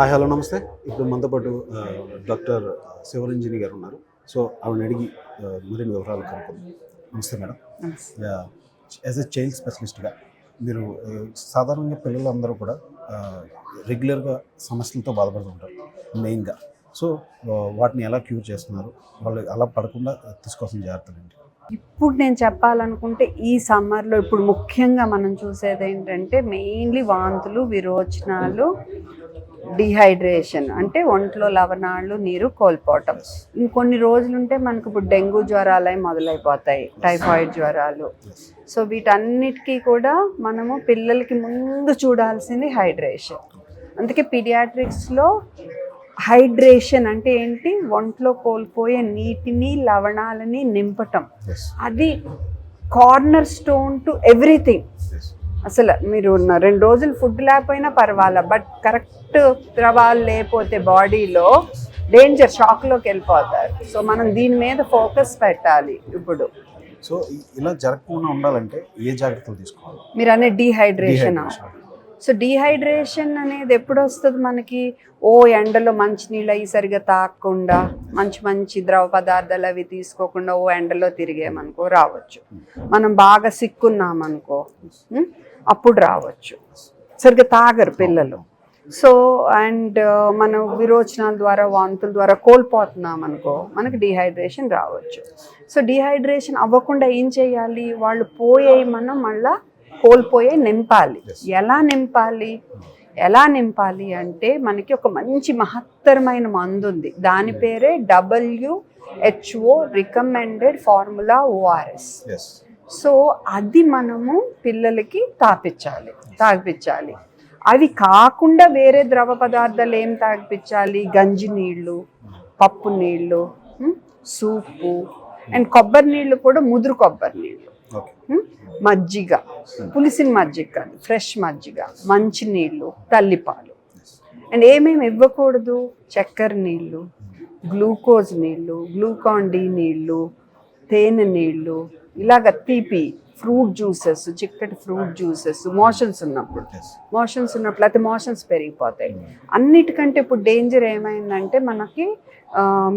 Hi hello నమస్తే. ఇప్పుడు మనతో పాటు డాక్టర్ శివరంజని గారు ఉన్నారు. సో ఆవిడని అడిగి మరిన్ని వివరాలు కనుక్కుందాం. నమస్తే మేడం. యాజ్ ఎ చైల్డ్ స్పెషలిస్ట్గా మీరు సాధారణంగా పిల్లలందరూ కూడా రెగ్యులర్గా సమస్యలతో బాధపడుతుంటారు మెయిన్గా సో వాటిని ఎలా క్యూర్ చేస్తున్నారు? వాళ్ళు అలా పడకుండా తీసుకోవాల్సిన జాగ్రత్తలు ఏంటి? ఇప్పుడు నేను చెప్పాలనుకుంటే ఈ సమ్మర్లో ఇప్పుడు ముఖ్యంగా మనం చూసేది ఏంటంటే మెయిన్లీ వాంతులు విరోచనాలు డిహైడ్రేషన్ అంటే ఒంట్లో లవణాలు నీరు కోల్పోవటం. ఇంకొన్ని రోజులుంటే మనకు ఇప్పుడు డెంగ్యూ జ్వరాలు మొదలైపోతాయి టైఫాయిడ్ జ్వరాలు. సో వీటన్నిటికీ కూడా మనము పిల్లలకి ముందు చూడాల్సింది హైడ్రేషన్. అందుకే పీడియాట్రిక్స్లో హైడ్రేషన్ అంటే ఏంటి? ఒంట్లో కోల్పోయే నీటిని లవణాలని నింపటం. అది కార్నర్ స్టోన్ టు ఎవ్రీథింగ్. అసలు మీరు రెండు రోజులు ఫుడ్ లేకపోయినా పర్వాలా బట్ కరెక్ట్ ద్రవాలు లేకపోతే బాడీలో డేంజర్ షాక్లోకి వెళ్ళిపోతారు. సో మనం దీని మీద ఫోకస్ పెట్టాలి ఇప్పుడు. సో ఇలా జరగకుండా ఉండాలంటే ఏ జాగ్రత్తలు తీసుకోవాలి? మీరు అనే డీహైడ్రేషన్. సో డీహైడ్రేషన్ అనేది ఎప్పుడు వస్తుంది మనకి? ఓ ఎండలో మంచి నీళ్ళు అవి సరిగా తాగకుండా మంచి మంచి ద్రవ పదార్థాలు అవి తీసుకోకుండా ఓ ఎండలో తిరిగామనుకో రావచ్చు. మనం బాగా సిక్కున్నామనుకో అప్పుడు రావచ్చు. సరిగ్గా తాగరు పిల్లలు. సో అండ్ మనం విరోచనాల ద్వారా వాంతుల ద్వారా కోల్పోతున్నాం అనుకో మనకి డిహైడ్రేషన్ రావచ్చు. సో డిహైడ్రేషన్ అవ్వకుండా ఏం చేయాలి? వాళ్ళు పోయే మనం మళ్ళా కోల్పోయే నింపాలి. ఎలా నింపాలి? ఎలా నింపాలి అంటే మనకి ఒక మంచి మహత్తరమైన మందు ఉంది దాని పేరే WHO recommended formula ORS S. So అది మనము పిల్లలకి తాపించాలి తాగిపించాలి అవి కాకుండా వేరే ద్రవ పదార్థాలు ఏం తాగిపించాలి గంజి నీళ్ళు పప్పు నీళ్ళు సూపు అండ్ కొబ్బరి నీళ్ళు కూడా ముదురు కొబ్బరి నీళ్ళు. మజ్జిగ పులిసిన మజ్జిగ కాదు ఫ్రెష్ మజ్జిగ మంచి నీళ్ళు తల్లిపాలు. అండ్ ఏమేమి ఇవ్వకూడదు? చక్కెర నీళ్ళు గ్లూకోజ్ నీళ్ళు గ్లూకాన్ డి నీళ్ళు తేనె నీళ్ళు ఇలాగ తీపి ఫ్రూట్ జ్యూసెస్ చిక్కటి ఫ్రూట్ జ్యూసెస్ మోషన్స్ ఉన్నప్పుడు. మోషన్స్ ఉన్నప్పుడు అయితే మోషన్స్ పెరిగిపోతాయి. అన్నిటికంటే ఇప్పుడు డేంజర్ ఏమైందంటే మనకి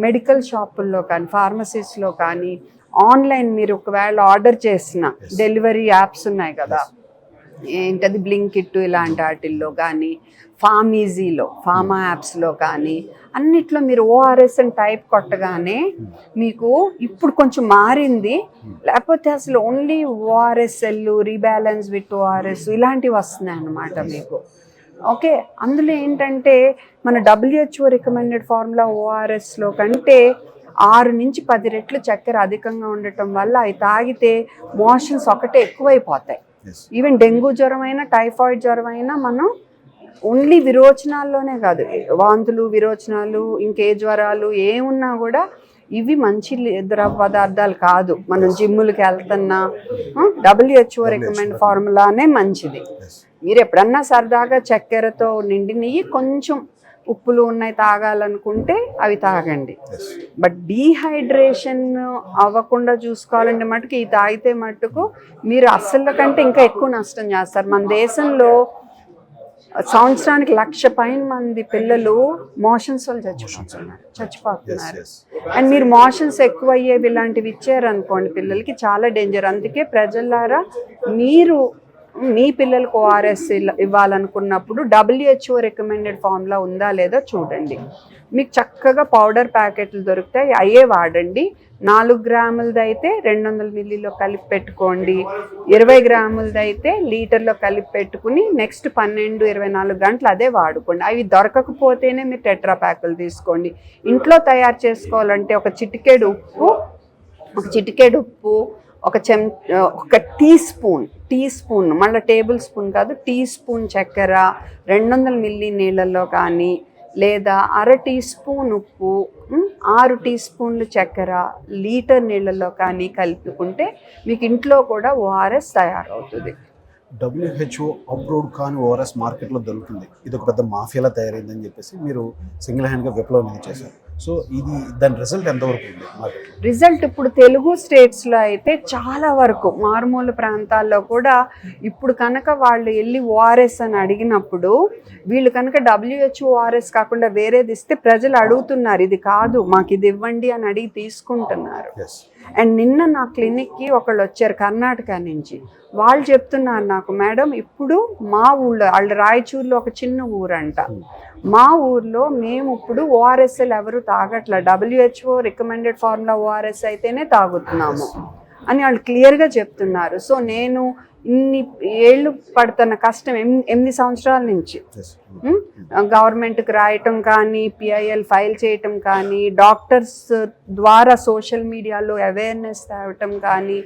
మెడికల్ షాపుల్లో కానీ ఫార్మసీస్లో కానీ ఆన్లైన్ మీరు ఒకవేళ ఆర్డర్ చేసిన డెలివరీ యాప్స్ ఉన్నాయి కదా. ఏంటది బ్లింకిట్ ఇలాంటి వాటిల్లో కానీ ఫామీజీలో ఫామా యాప్స్లో కానీ అన్నిట్లో మీరు ఓఆర్ఎస్ అని టైప్ కొట్టగానే మీకు ఇప్పుడు కొంచెం మారింది. లేకపోతే అసలు only ORSL rebalance with ORS ఇలాంటివి వస్తున్నాయి అన్నమాట మీకు. ఓకే అందులో ఏంటంటే మన డబ్ల్యూహెచ్ఓ రికమెండెడ్ ఫార్ములా ఓఆర్ఎస్లో కంటే ఆరు నుంచి పది రెట్లు చక్కెర అధికంగా ఉండటం వల్ల అవి తాగితే మోషన్స్ ఒకటే ఎక్కువైపోతాయి. ఈవెన్ డెంగ్యూ జ్వరం అయినా టైఫాయిడ్ జ్వరం అయినా మనం ఓన్లీ విరోచనాల్లోనే కాదు. వాంతులు విరోచనాలు ఇంకే జ్వరాలు ఏమున్నా కూడా ఇవి మంచి ద్రవ పదార్థాలు కాదు. మనం జిమ్ములకి వెళ్తున్నా డబ్ల్యూహెచ్ఓ రికమెండ్ ఫార్ములానే మంచిది. మీరు ఎప్పుడన్నా సరదాగా చక్కెరతో నిండినవి కొంచెం ఉప్పులు ఉన్నాయి తాగాలనుకుంటే అవి తాగండి. బట్ డీహైడ్రేషన్ అవ్వకుండా చూసుకోవాలంటే మటుకు ఈ తాగితే మట్టుకు మీరు అస్సలు కంటే ఇంకా ఎక్కువ నష్టం చేస్తారు. మన దేశంలో సంవత్సరానికి లక్ష పైన మంది పిల్లలు మోషన్స్ వల్ల చచ్చిపోతున్నారు చచ్చిపోతున్నారు. అండ్ మీరు మోషన్స్ ఎక్కువ అయ్యేవి ఇలాంటివి ఇచ్చారనుకోండి పిల్లలకి చాలా డేంజర్ అందుకే ప్రజలారా మీరు మీ పిల్లలకు ఓఆర్ఎస్ ఇవ్వాలనుకున్నప్పుడు డబ్ల్యూహెచ్ఓ రికమెండెడ్ ఫార్ములా ఉందా లేదా చూడండి. మీకు చక్కగా పౌడర్ ప్యాకెట్లు దొరుకుతాయి అయ్యే వాడండి. నాలుగు గ్రాములది అయితే రెండు వందల మిల్లీలో కలిపి పెట్టుకోండి. ఇరవై గ్రాములది అయితే లీటర్లో కలిపి పెట్టుకుని నెక్స్ట్ పన్నెండు ఇరవై నాలుగు గంటలు అదే వాడుకోండి. అవి దొరకకపోతేనే మీరు టెట్రా ప్యాకులు తీసుకోండి. ఇంట్లో తయారు చేసుకోవాలంటే ఒక చిటికెడు ఉప్పు ఒక చిటికెడు ఉప్పు ఒక చెం ఒక టీ స్పూన్ టీ స్పూన్ మళ్ళీ టేబుల్ స్పూన్ కాదు టీ స్పూన్ చక్కెర రెండు వందల మిల్లీ నీళ్ళల్లో కానీ లేదా అర టీ స్పూన్ ఉప్పు ఆరు టీ స్పూన్లు చక్కెర లీటర్ నీళ్ళల్లో కానీ కలుపుకుంటే మీకు ఇంట్లో కూడా ఓఆర్ఎస్ తయారవుతుంది. డబ్ల్యూహెచ్ఓ అప్రూవ్డ్ కాని ఓఆర్ఎస్ మార్కెట్లో దొరుకుతుంది. ఇది ఒక పెద్ద మాఫియాలా తయారైందని చెప్పేసి మీరు సింగిల్ హ్యాండ్గా విప్లవం చేశారు. సో ఇది దాని రిజల్ట్ ఎంతవరకు ఉంది? రిజల్ట్ ఇప్పుడు తెలుగు స్టేట్స్లో అయితే చాలా వరకు మారుమూల ప్రాంతాల్లో కూడా ఇప్పుడు కనుక వాళ్ళు వెళ్ళి ఓఆర్ఎస్ అని అడిగినప్పుడు వీళ్ళు కనుక డబ్ల్యూహెచ్ఓ ఓఆర్ఎస్ కాకుండా వేరేది ఇస్తే ప్రజలు అడుగుతున్నారు ఇది కాదు మాకు ఇది ఇవ్వండి అని అడిగి తీసుకుంటున్నారు. అండ్ నిన్న నా క్లినిక్కి ఒకళ్ళు వచ్చారు కర్ణాటక నుంచి. వాళ్ళు చెప్తున్నారు నాకు మేడం ఇప్పుడు మా ఊళ్ళో వాళ్ళు రాయచూరులో ఒక చిన్న ఊరంట. మా ఊర్లో మేము ఇప్పుడు ఓఆర్ఎస్ఎల్ ఎవరు తాగట్ల. డబ్ల్యూహెచ్ఓ రికమెండెడ్ ఫార్ములా ఓఆర్ఎస్ అయితేనే తాగుతున్నాము అని వాళ్ళు క్లియర్గా చెప్తున్నారు. సో నేను ఇన్ని ఏళ్ళు పడుతున్న కష్టం ఎనిమిది ఎనిమిది సంవత్సరాల నుంచి. గవర్నమెంట్కి రాయటం కానీ పిఐఎల్ ఫైల్ చేయటం కానీ డాక్టర్స్ ద్వారా సోషల్ మీడియాలో అవేర్నెస్ తేవటం కానీ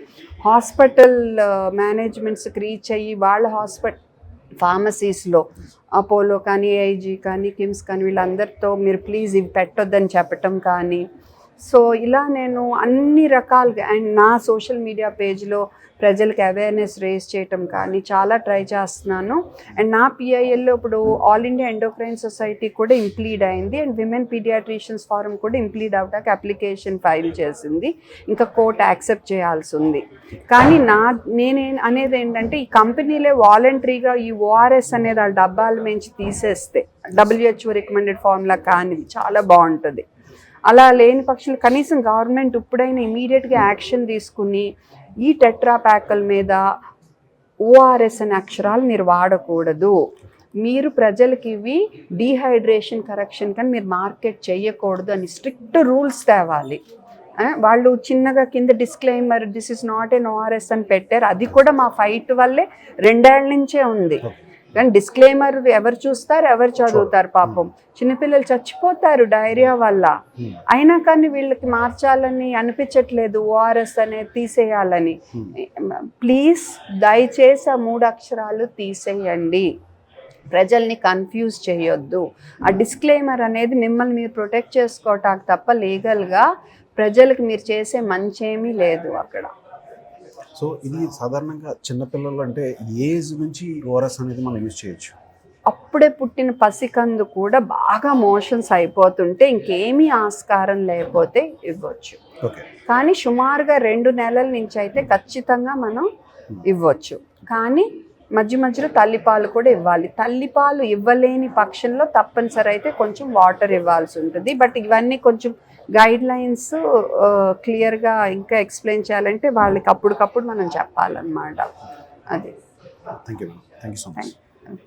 హాస్పిటల్ మేనేజ్మెంట్స్కి రీచ్ అయ్యి వాళ్ళ హాస్పిటల్ ఫార్మసీస్లో. అపోలో కానీ ఏఐజీ కానీ కిమ్స్ కానీ వీళ్ళందరితో మీరు ప్లీజ్ ఇవి పెట్టొద్దని చెప్పటం కానీ సో ఇలా నేను అన్ని రకాలుగా అండ్ నా సోషల్ మీడియా పేజ్లో ప్రజలకు అవేర్నెస్ రేస్ చేయటం కానీ చాలా ట్రై చేస్తున్నాను. అండ్ నా పిఐఎల్లో ఇప్పుడు ఆల్ ఇండియా ఎండోక్రైన్ సొసైటీ కూడా ఇంప్లీడ్ అయింది. అండ్ విమెన్ పీడియాట్రిషియన్స్ ఫారం కూడా ఇంప్లీడ్ అవడానికి అప్లికేషన్ ఫైల్ చేసింది. ఇంకా కోర్ట్ యాక్సెప్ట్ చేయాల్సి ఉంది. కానీ నా నేనే అనేది ఏంటంటే ఈ కంపెనీలే వాలంటరీగా ఈ ఓఆర్ఎస్ అనేది ఆ డబ్బాల నుంచి తీసేస్తే డబ్ల్యూహెచ్ఓ రికమెండెడ్ ఫార్ములా కానిది చాలా బాగుంటుంది. అలా లేని పక్షులు కనీసం గవర్నమెంట్ ఇప్పుడైనా ఇమీడియట్గా యాక్షన్ తీసుకుని ఈ టెట్రాప్యాకల్ మీద ఓఆర్ఎస్ అనే అక్షరాలు మీరు వాడకూడదు. మీరు ప్రజలకి ఇవి డీహైడ్రేషన్ కరెక్షన్ కానీ మీరు మార్కెట్ చేయకూడదు అని స్ట్రిక్ట్ రూల్స్ తేవాలి. వాళ్ళు చిన్నగా కింద disclaimer this is not an ORS అని పెట్టారు. అది కూడా మా ఫైట్ వల్లే రెండేళ్ళ నుంచే ఉంది. కానీ డిస్క్లైమర్ ఎవరు చూస్తారు ఎవరు చదువుతారు పాపం. చిన్నపిల్లలు చచ్చిపోతారు డైరియా వల్ల. అయినా కానీ వీళ్ళకి మార్చాలని అనిపించట్లేదు ఓఆర్ఎస్ అనేది తీసేయాలని. ప్లీజ్ దయచేసి ఆ మూడు అక్షరాలు తీసేయండి. ప్రజల్ని కన్ఫ్యూజ్ చేయొద్దు. ఆ డిస్క్లైమర్ అనేది మిమ్మల్ని మీరు ప్రొటెక్ట్ చేసుకోవటానికి తప్ప లీగల్గా ప్రజలకు మీరు చేసే మంచేమీ లేదు అక్కడ. సో ఇది సాధారణంగా చిన్నపిల్లలు అంటే ఏజ్ నుంచి ఓఆర్ఎస్ అనేది మనం యూజ్ చేయొచ్చు. అప్పుడే పుట్టిన పసికందు కూడా బాగా మోషన్స్ అయిపోతుంటే ఇంకేమీ ఆస్కారం లేకపోతే ఇవ్వచ్చు. కానీ సుమారుగా రెండు నెలల నుంచి అయితే ఖచ్చితంగా మనం ఇవ్వచ్చు. కానీ మధ్య మధ్యలో తల్లిపాలు కూడా ఇవ్వాలి. తల్లిపాలు ఇవ్వలేని పక్షంలో తప్పనిసరి అయితే కొంచెం వాటర్ ఇవ్వాల్సి ఉంటుంది. బట్ ఇవన్నీ కొంచెం గైడ్ లైన్స్ క్లియర్గా ఇంకా ఎక్స్ప్లెయిన్ చేయాలంటే వాళ్ళకి అప్పటికప్పుడు మనం చెప్పాలన్నమాట. అది. Thank you thank you so much